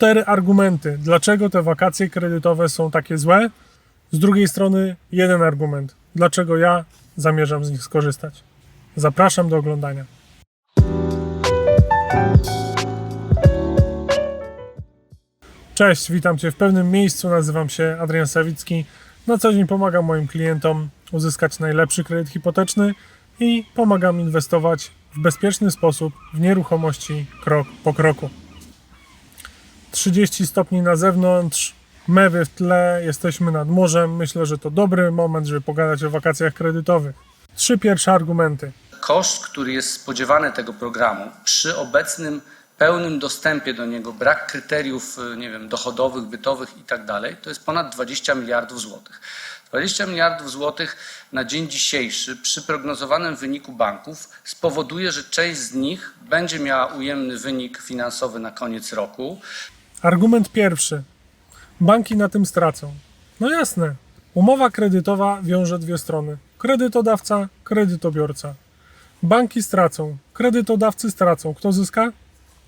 cztery argumenty, dlaczego te wakacje kredytowe są takie złe. Z drugiej strony jeden argument, dlaczego ja zamierzam z nich skorzystać. Zapraszam do oglądania. Cześć, witam Cię w pewnym miejscu. Nazywam się Adrian Sawicki. Na co dzień pomagam moim klientom uzyskać najlepszy kredyt hipoteczny i pomagam inwestować w bezpieczny sposób w nieruchomości krok po kroku. 30 stopni na zewnątrz, mewy w tle, jesteśmy nad morzem. Myślę, że to dobry moment, żeby pogadać o wakacjach kredytowych. Trzy pierwsze argumenty. Koszt, który jest spodziewany tego programu przy obecnym pełnym dostępie do niego, brak kryteriów, y, nie wiem, dochodowych, bytowych i tak dalej, to jest ponad 20 miliardów złotych. 20 miliardów złotych na dzień dzisiejszy przy prognozowanym wyniku banków spowoduje, że część z nich będzie miała ujemny wynik finansowy na koniec roku. Argument pierwszy. Banki na tym stracą. No jasne. Umowa kredytowa wiąże dwie strony: kredytodawca, kredytobiorca. Banki stracą, kredytodawcy stracą. Kto zyska?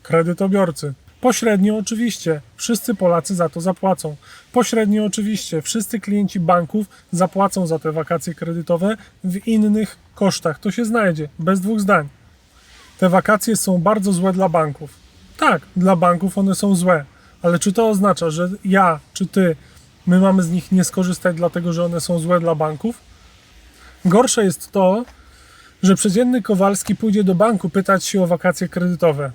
Kredytobiorcy. Pośrednio oczywiście wszyscy Polacy za to zapłacą. Pośrednio oczywiście wszyscy klienci banków zapłacą za te wakacje kredytowe w innych kosztach. To się znajdzie, bez dwóch zdań. Te wakacje są bardzo złe dla banków. Tak, dla banków one są złe, ale czy to oznacza, że ja czy ty, my mamy z nich nie skorzystać, dlatego że one są złe dla banków? Gorsze jest to, że przeciętny Kowalski pójdzie do banku pytać się o wakacje kredytowe.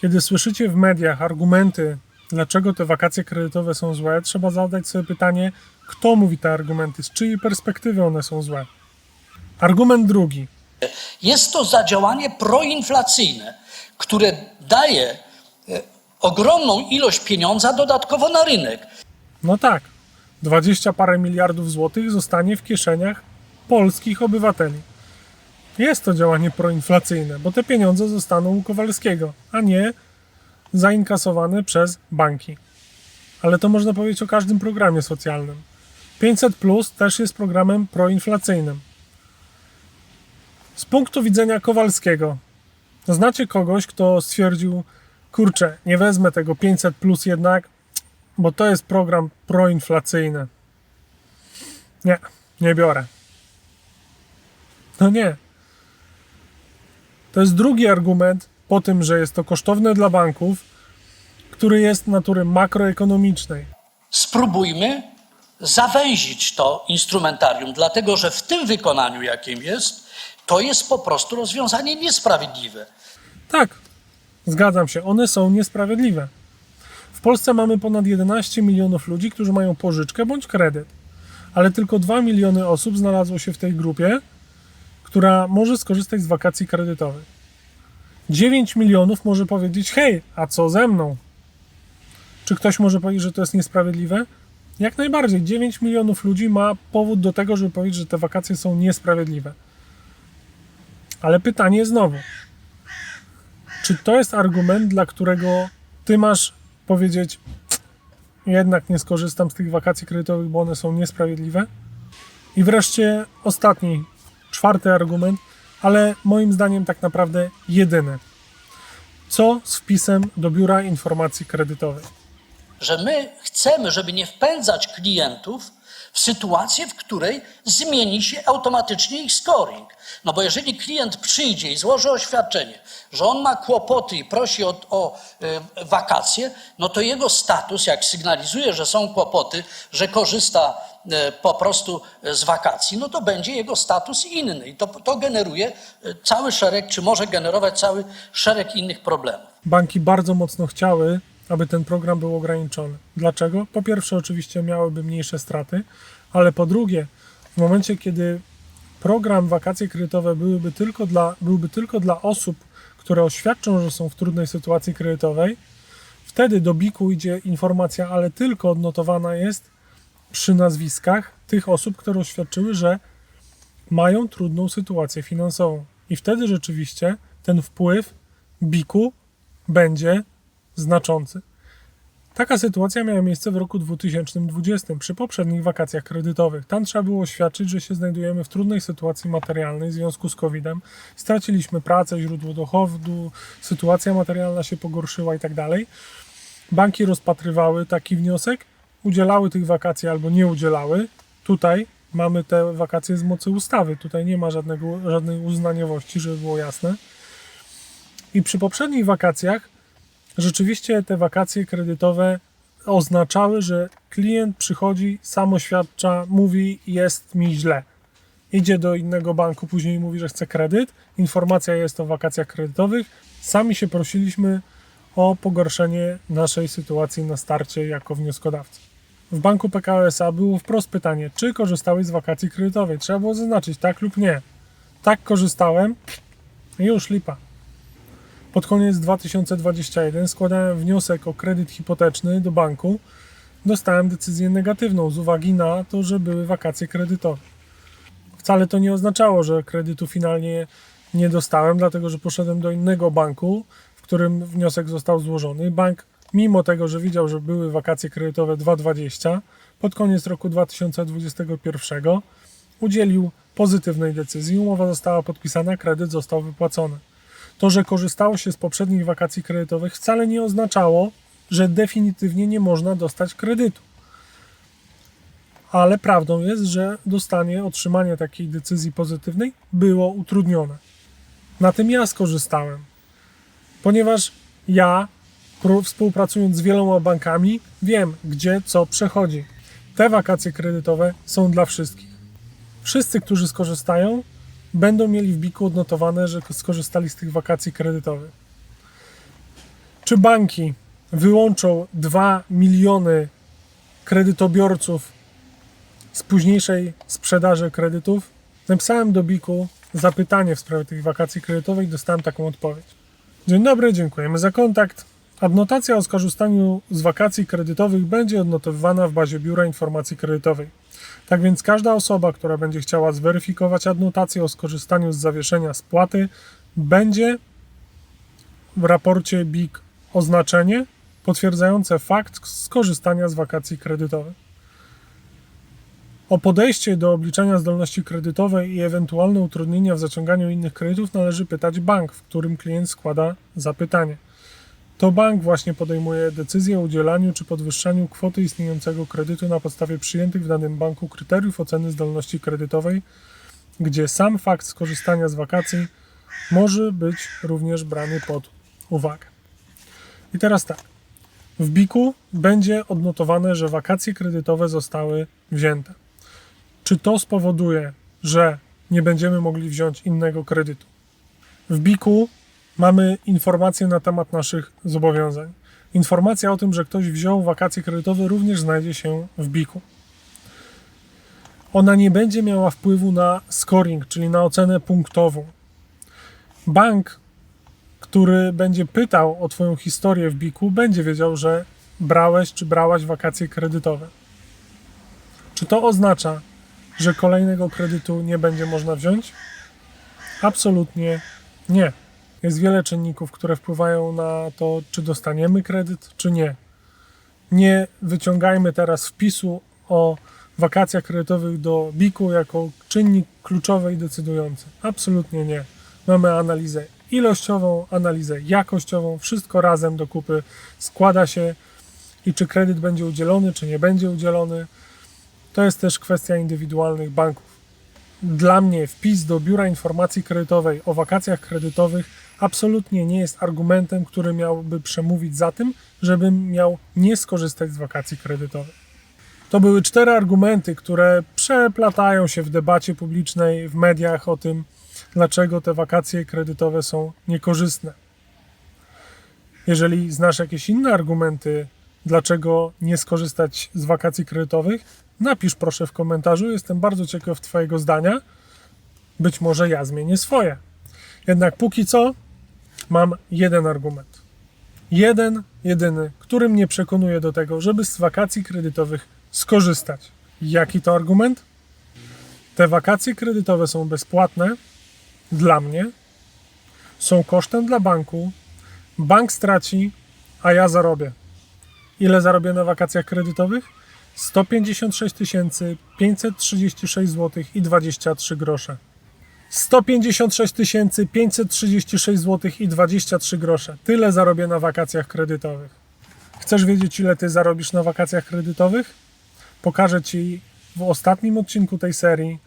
Kiedy słyszycie w mediach argumenty, dlaczego te wakacje kredytowe są złe, trzeba zadać sobie pytanie, kto mówi te argumenty, z czyjej perspektywy one są złe. Argument drugi. Jest to zadziałanie proinflacyjne, które daje e, ogromną ilość pieniądza dodatkowo na rynek. No tak, 20 parę miliardów złotych zostanie w kieszeniach polskich obywateli. Jest to działanie proinflacyjne, bo te pieniądze zostaną u Kowalskiego, a nie zainkasowane przez banki. Ale to można powiedzieć o każdym programie socjalnym. 500 Plus też jest programem proinflacyjnym. Z punktu widzenia Kowalskiego, znacie kogoś, kto stwierdził, kurczę, nie wezmę tego 500 Plus jednak, bo to jest program proinflacyjny. Nie, nie biorę. No nie. To jest drugi argument po tym, że jest to kosztowne dla banków, który jest natury makroekonomicznej. Spróbujmy zawęzić to instrumentarium, dlatego że w tym wykonaniu, jakim jest, to jest po prostu rozwiązanie niesprawiedliwe. Tak, zgadzam się, one są niesprawiedliwe. W Polsce mamy ponad 11 milionów ludzi, którzy mają pożyczkę bądź kredyt, ale tylko 2 miliony osób znalazło się w tej grupie, która może skorzystać z wakacji kredytowych. 9 milionów może powiedzieć: Hej, a co ze mną? Czy ktoś może powiedzieć, że to jest niesprawiedliwe? Jak najbardziej. 9 milionów ludzi ma powód do tego, żeby powiedzieć, że te wakacje są niesprawiedliwe. Ale pytanie znowu: czy to jest argument, dla którego ty masz powiedzieć, jednak nie skorzystam z tych wakacji kredytowych, bo one są niesprawiedliwe? I wreszcie ostatni, czwarty argument, ale moim zdaniem tak naprawdę jedyny. Co z wpisem do biura informacji kredytowej? Że my chcemy, żeby nie wpędzać klientów w sytuację, w której zmieni się automatycznie ich scoring. No bo jeżeli klient przyjdzie i złoży oświadczenie, że on ma kłopoty i prosi o, o y, wakacje, no to jego status, jak sygnalizuje, że są kłopoty, że korzysta y, po prostu z wakacji, no to będzie jego status inny. I to, to generuje y, cały szereg, czy może generować cały szereg innych problemów. Banki bardzo mocno chciały, aby ten program był ograniczony. Dlaczego? Po pierwsze, oczywiście miałyby mniejsze straty, ale po drugie, w momencie, kiedy program wakacje kredytowe byłyby tylko dla, byłby tylko dla osób, które oświadczą, że są w trudnej sytuacji kredytowej, wtedy do BIK-u idzie informacja, ale tylko odnotowana jest przy nazwiskach tych osób, które oświadczyły, że mają trudną sytuację finansową. I wtedy rzeczywiście ten wpływ BIK-u będzie znaczący. Taka sytuacja miała miejsce w roku 2020 przy poprzednich wakacjach kredytowych. Tam trzeba było oświadczyć, że się znajdujemy w trudnej sytuacji materialnej w związku z COVID-em. Straciliśmy pracę, źródło dochodu, sytuacja materialna się pogorszyła i tak banki rozpatrywały taki wniosek, udzielały tych wakacji albo nie udzielały. Tutaj mamy te wakacje z mocy ustawy. Tutaj nie ma żadnego, żadnej uznaniowości, żeby było jasne. I przy poprzednich wakacjach rzeczywiście te wakacje kredytowe oznaczały, że klient przychodzi, sam oświadcza, mówi jest mi źle. Idzie do innego banku, później mówi, że chce kredyt. Informacja jest o wakacjach kredytowych. Sami się prosiliśmy o pogorszenie naszej sytuacji na starcie jako wnioskodawcy. W banku PKO SA było wprost pytanie, czy korzystałeś z wakacji kredytowej. Trzeba było zaznaczyć tak lub nie. Tak korzystałem już lipa. Pod koniec 2021 składałem wniosek o kredyt hipoteczny do banku. Dostałem decyzję negatywną z uwagi na to, że były wakacje kredytowe. Wcale to nie oznaczało, że kredytu finalnie nie dostałem, dlatego że poszedłem do innego banku, w którym wniosek został złożony. Bank, mimo tego, że widział, że były wakacje kredytowe 2.20, pod koniec roku 2021 udzielił pozytywnej decyzji. Umowa została podpisana, kredyt został wypłacony. To, że korzystało się z poprzednich wakacji kredytowych, wcale nie oznaczało, że definitywnie nie można dostać kredytu. Ale prawdą jest, że dostanie, otrzymanie takiej decyzji pozytywnej było utrudnione. Na tym ja skorzystałem, ponieważ ja, współpracując z wieloma bankami, wiem, gdzie co przechodzi. Te wakacje kredytowe są dla wszystkich. Wszyscy, którzy skorzystają, będą mieli w biku odnotowane, że skorzystali z tych wakacji kredytowych. Czy banki wyłączą 2 miliony kredytobiorców z późniejszej sprzedaży kredytów? Napisałem do biku zapytanie w sprawie tych wakacji kredytowych i dostałem taką odpowiedź. Dzień dobry, dziękujemy za kontakt. Adnotacja o skorzystaniu z wakacji kredytowych będzie odnotowywana w bazie Biura Informacji Kredytowej. Tak więc każda osoba, która będzie chciała zweryfikować adnotację o skorzystaniu z zawieszenia spłaty, będzie w raporcie BIK oznaczenie potwierdzające fakt skorzystania z wakacji kredytowych. O podejście do obliczania zdolności kredytowej i ewentualne utrudnienia w zaciąganiu innych kredytów należy pytać bank, w którym klient składa zapytanie. To bank właśnie podejmuje decyzję o udzielaniu czy podwyższaniu kwoty istniejącego kredytu na podstawie przyjętych w danym banku kryteriów oceny zdolności kredytowej, gdzie sam fakt skorzystania z wakacji może być również brany pod uwagę. I teraz tak. W BIK-u będzie odnotowane, że wakacje kredytowe zostały wzięte. Czy to spowoduje, że nie będziemy mogli wziąć innego kredytu? W BIK-u mamy informacje na temat naszych zobowiązań. Informacja o tym, że ktoś wziął wakacje kredytowe, również znajdzie się w BIK-u. Ona nie będzie miała wpływu na scoring, czyli na ocenę punktową. Bank, który będzie pytał o Twoją historię w BIK-u, będzie wiedział, że brałeś czy brałaś wakacje kredytowe. Czy to oznacza, że kolejnego kredytu nie będzie można wziąć? Absolutnie nie. Jest wiele czynników, które wpływają na to, czy dostaniemy kredyt, czy nie. Nie wyciągajmy teraz wpisu o wakacjach kredytowych do BIK-u jako czynnik kluczowy i decydujący. Absolutnie nie. Mamy analizę ilościową, analizę jakościową, wszystko razem do kupy składa się i czy kredyt będzie udzielony, czy nie będzie udzielony. To jest też kwestia indywidualnych banków. Dla mnie wpis do Biura Informacji Kredytowej o wakacjach kredytowych absolutnie nie jest argumentem, który miałby przemówić za tym, żebym miał nie skorzystać z wakacji kredytowych. To były cztery argumenty, które przeplatają się w debacie publicznej, w mediach o tym, dlaczego te wakacje kredytowe są niekorzystne. Jeżeli znasz jakieś inne argumenty, dlaczego nie skorzystać z wakacji kredytowych, napisz proszę w komentarzu. Jestem bardzo ciekaw Twojego zdania. Być może ja zmienię swoje. Jednak póki co mam jeden argument. Jeden, jedyny, który mnie przekonuje do tego, żeby z wakacji kredytowych skorzystać. Jaki to argument? Te wakacje kredytowe są bezpłatne dla mnie, są kosztem dla banku, bank straci, a ja zarobię. Ile zarobię na wakacjach kredytowych? 156 536 zł i 23 grosze. 156 536 zł i 23 grosze. Tyle zarobię na wakacjach kredytowych. Chcesz wiedzieć, ile ty zarobisz na wakacjach kredytowych? Pokażę ci w ostatnim odcinku tej serii,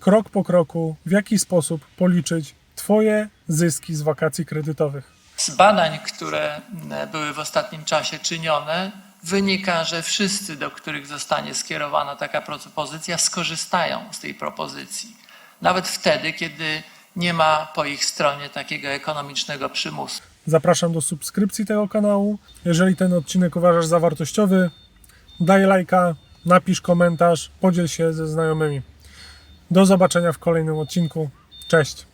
krok po kroku, w jaki sposób policzyć twoje zyski z wakacji kredytowych. Z badań, które m, były w ostatnim czasie czynione, wynika, że wszyscy, do których zostanie skierowana taka propozycja, skorzystają z tej propozycji. Nawet wtedy, kiedy nie ma po ich stronie takiego ekonomicznego przymusu. Zapraszam do subskrypcji tego kanału. Jeżeli ten odcinek uważasz za wartościowy, daj lajka, napisz komentarz, podziel się ze znajomymi. Do zobaczenia w kolejnym odcinku. Cześć!